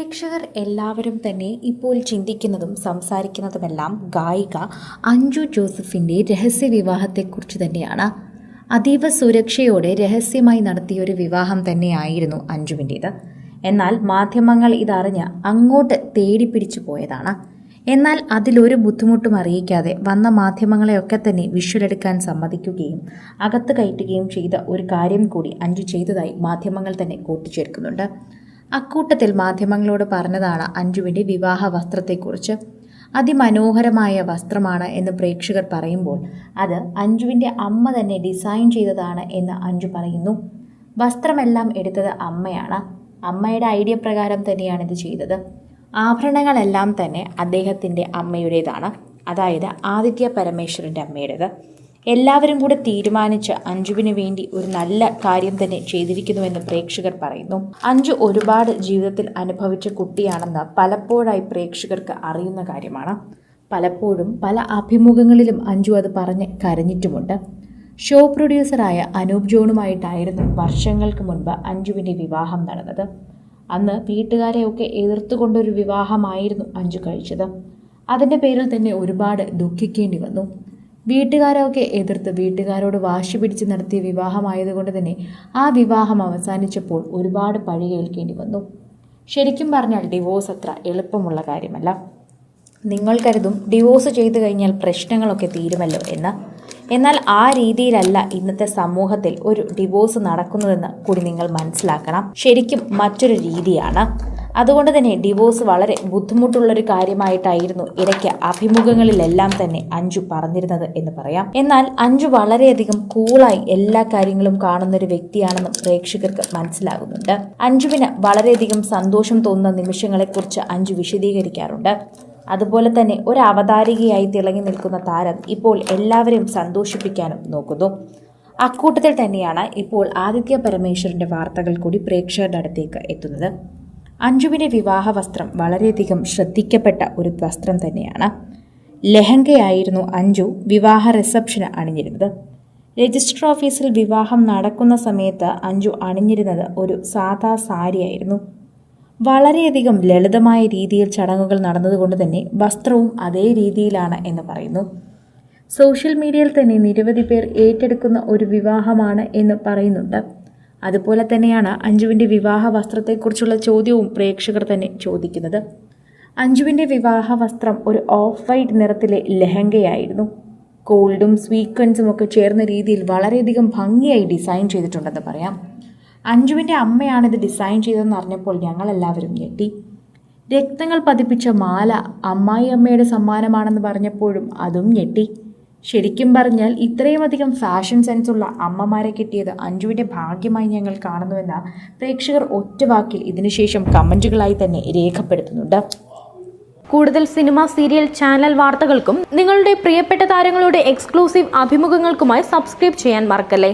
പ്രേക്ഷകർ എല്ലാവരും തന്നെ ഇപ്പോൾ ചിന്തിക്കുന്നതും സംസാരിക്കുന്നതുമെല്ലാം ഗായിക അഞ്ജു ജോസഫിന്റെ രഹസ്യ വിവാഹത്തെക്കുറിച്ച് തന്നെയാണ്. അതീവ സുരക്ഷയോടെ രഹസ്യമായി നടത്തിയൊരു വിവാഹം തന്നെയായിരുന്നു അഞ്ജുവിന്റേത് എന്നാൽ മാധ്യമങ്ങൾ ഇതറിഞ്ഞ് അങ്ങോട്ട് തേടിപ്പിടിച്ചു പോയതാണ്. എന്നാൽ അതിലൊരു ബുദ്ധിമുട്ടും അറിയിക്കാതെ വന്ന മാധ്യമങ്ങളെയൊക്കെ തന്നെ വിഷ്വലെടുക്കാൻ സമ്മതിക്കുകയും അകത്ത് കയറ്റുകയും ചെയ്ത ഒരു കാര്യം കൂടി അഞ്ജു ചെയ്തതായി മാധ്യമങ്ങൾ തന്നെ കൂട്ടിച്ചേർക്കുന്നുണ്ട്. അക്കൂട്ടത്തിൽ മാധ്യമങ്ങളോട് പറഞ്ഞതാണ് അഞ്ജുവിന്റെ വിവാഹ വസ്ത്രത്തെക്കുറിച്ച്. അതിമനോഹരമായ വസ്ത്രമാണ് എന്ന് പ്രേക്ഷകർ പറയുമ്പോൾ അത് അഞ്ജുവിന്റെ അമ്മ തന്നെ ഡിസൈൻ ചെയ്തതാണ് എന്ന് അഞ്ജു പറയുന്നു. വസ്ത്രമെല്ലാം എടുത്തത് അമ്മയാണ്. അമ്മയുടെ ഐഡിയ പ്രകാരം തന്നെയാണ് ഇത് ചെയ്തത്. ആഭരണങ്ങളെല്ലാം തന്നെ അദ്ദേഹത്തിന്റെ അമ്മയുടേതാണ്. അതായത് ആദിത്യ പരമേശ്വരന്റെ അമ്മയുടേത്. എല്ലാവരും കൂടെ തീരുമാനിച്ച് അഞ്ജുവിന് വേണ്ടി ഒരു നല്ല കാര്യം തന്നെ ചെയ്തിരിക്കുന്നുവെന്ന് പ്രേക്ഷകർ പറയുന്നു. അഞ്ജു ഒരുപാട് ജീവിതത്തിൽ അനുഭവിച്ച കുട്ടിയാണെന്ന് പലപ്പോഴായി പ്രേക്ഷകർക്ക് അറിയുന്ന കാര്യമാണ്. പലപ്പോഴും പല അഭിമുഖങ്ങളിലും അഞ്ജു അത് പറഞ്ഞ് കരഞ്ഞിട്ടുമുണ്ട്. ഷോ പ്രൊഡ്യൂസറായ അനൂപ് ജോണുമായിട്ടായിരുന്നു വർഷങ്ങൾക്ക് മുൻപ് അഞ്ജുവിന്റെ വിവാഹം നടന്നത്. അന്ന് വീട്ടുകാരെയൊക്കെ എതിർത്തുകൊണ്ടൊരു വിവാഹമായിരുന്നു അഞ്ജു കഴിച്ചത്. അതിന്റെ പേരിൽ തന്നെ ഒരുപാട് ദുഃഖിക്കേണ്ടി വന്നു. വീട്ടുകാരൊക്കെ എതിർത്ത് വീട്ടുകാരോട് വാശി പിടിച്ച് നടത്തിയ വിവാഹമായതുകൊണ്ട് തന്നെ ആ വിവാഹം അവസാനിച്ചപ്പോൾ ഒരുപാട് പഴി കേൾക്കേണ്ടി വന്നു. ശരിക്കും പറഞ്ഞാൽ ഡിവോഴ്സ് അത്ര എളുപ്പമുള്ള കാര്യമല്ല. നിങ്ങൾ കരുതും ഡിവോഴ്സ് ചെയ്തു കഴിഞ്ഞാൽ പ്രശ്നങ്ങളൊക്കെ തീരുമല്ലോ എന്ന്. എന്നാൽ ആ രീതിയിലല്ല ഇന്നത്തെ സമൂഹത്തിൽ ഒരു ഡിവോഴ്സ് നടക്കുന്നതെന്ന് കൂടി നിങ്ങൾ മനസ്സിലാക്കണം. ശരിക്കും മറ്റൊരു രീതിയാണ്. അതുകൊണ്ട് തന്നെ ഡിവോഴ്സ് വളരെ ബുദ്ധിമുട്ടുള്ളൊരു കാര്യമായിട്ടായിരുന്നു ഇടയ്ക്ക് അഭിമുഖങ്ങളിലെല്ലാം തന്നെ അഞ്ജു പറഞ്ഞിരുന്നത് എന്ന് പറയാം. എന്നാൽ അഞ്ജു വളരെയധികം കൂളായി എല്ലാ കാര്യങ്ങളും കാണുന്ന ഒരു വ്യക്തിയാണെന്നും പ്രേക്ഷകർക്ക് മനസ്സിലാകുന്നുണ്ട്. അഞ്ജുവിന് വളരെയധികം സന്തോഷം തോന്നുന്ന നിമിഷങ്ങളെക്കുറിച്ച് അഞ്ജു വിശദീകരിക്കാറുണ്ട്. അതുപോലെ തന്നെ ഒരു അവതാരികയായി തിളങ്ങി നിൽക്കുന്ന താരം ഇപ്പോൾ എല്ലാവരെയും സന്തോഷിപ്പിക്കാനും നോക്കുന്നു. അക്കൂട്ടത്തിൽ തന്നെയാണ് ഇപ്പോൾ ആദിത്യ പരമേശ്വരന്റെ വാർത്തകൾ കൂടി പ്രേക്ഷകരുടെ അടുത്തേക്ക് എത്തുന്നത്. അഞ്ജുവിന്റെ വിവാഹ വസ്ത്രം വളരെയധികം ശ്രദ്ധിക്കപ്പെട്ട ഒരു വസ്ത്രം തന്നെയാണ്. ലെഹങ്കയായിരുന്നു അഞ്ജു വിവാഹ റിസപ്ഷന് അണിഞ്ഞിരുന്നത്. രജിസ്റ്റർ ഓഫീസിൽ വിവാഹം നടക്കുന്ന സമയത്ത് അഞ്ജു അണിഞ്ഞിരുന്നത് ഒരു സാധാ സാരിയായിരുന്നു. വളരെയധികം ലളിതമായ രീതിയിൽ ചടങ്ങുകൾ നടന്നതുകൊണ്ട് തന്നെ വസ്ത്രവും അതേ രീതിയിലാണ് എന്ന് പറയുന്നു. സോഷ്യൽ മീഡിയയിൽ തന്നെ നിരവധി പേർ ഏറ്റെടുക്കുന്ന ഒരു വിവാഹമാണ് എന്ന് പറയുന്നുണ്ട്. അതുപോലെ തന്നെയാണ് അഞ്ജുവിന്റെ വിവാഹ വസ്ത്രത്തെക്കുറിച്ചുള്ള ചോദ്യവും പ്രേക്ഷകർ തന്നെ ചോദിക്കുന്നത്. അഞ്ജുവിന്റെ വിവാഹ വസ്ത്രം ഒരു ഓഫ് വൈറ്റ് നിറത്തിലെ ലെഹങ്കയായിരുന്നു. ഗോൾഡും സ്വീക്വൻസും ഒക്കെ ചേർന്ന രീതിയിൽ വളരെയധികം ഭംഗിയായി ഡിസൈൻ ചെയ്തിട്ടുണ്ടെന്ന് പറയാം. അഞ്ജുവിന്റെ അമ്മയാണ് ഇത് ഡിസൈൻ ചെയ്തതെന്ന് അറിഞ്ഞപ്പോൾ ഞങ്ങളെല്ലാവരും ഞെട്ടി. രക്തങ്ങൾ പതിപ്പിച്ച മാല അമ്മായി അമ്മയുടെ സമ്മാനമാണെന്ന് പറഞ്ഞപ്പോഴും അതും ഞെട്ടി. ശരിക്കും പറഞ്ഞാൽ ഇത്രയും അധികം ഫാഷൻ സെൻസുള്ള അമ്മമാരെ കിട്ടിയത് അഞ്ജുവിന്റെ ഭാഗ്യമായി ഞങ്ങൾ കാണുന്നുവെന്ന പ്രേക്ഷകർ ഒറ്റ വാക്കിൽ ഇതിനുശേഷം കമന്റുകളായി തന്നെ രേഖപ്പെടുത്തുന്നുണ്ട്. കൂടുതൽ സിനിമ സീരിയൽ ചാനൽ വാർത്തകൾക്കും നിങ്ങളുടെ പ്രിയപ്പെട്ട താരങ്ങളുടെ എക്സ്ക്ലൂസീവ് അഭിമുഖങ്ങൾക്കുമായി സബ്സ്ക്രൈബ് ചെയ്യാൻ മറക്കല്ലേ?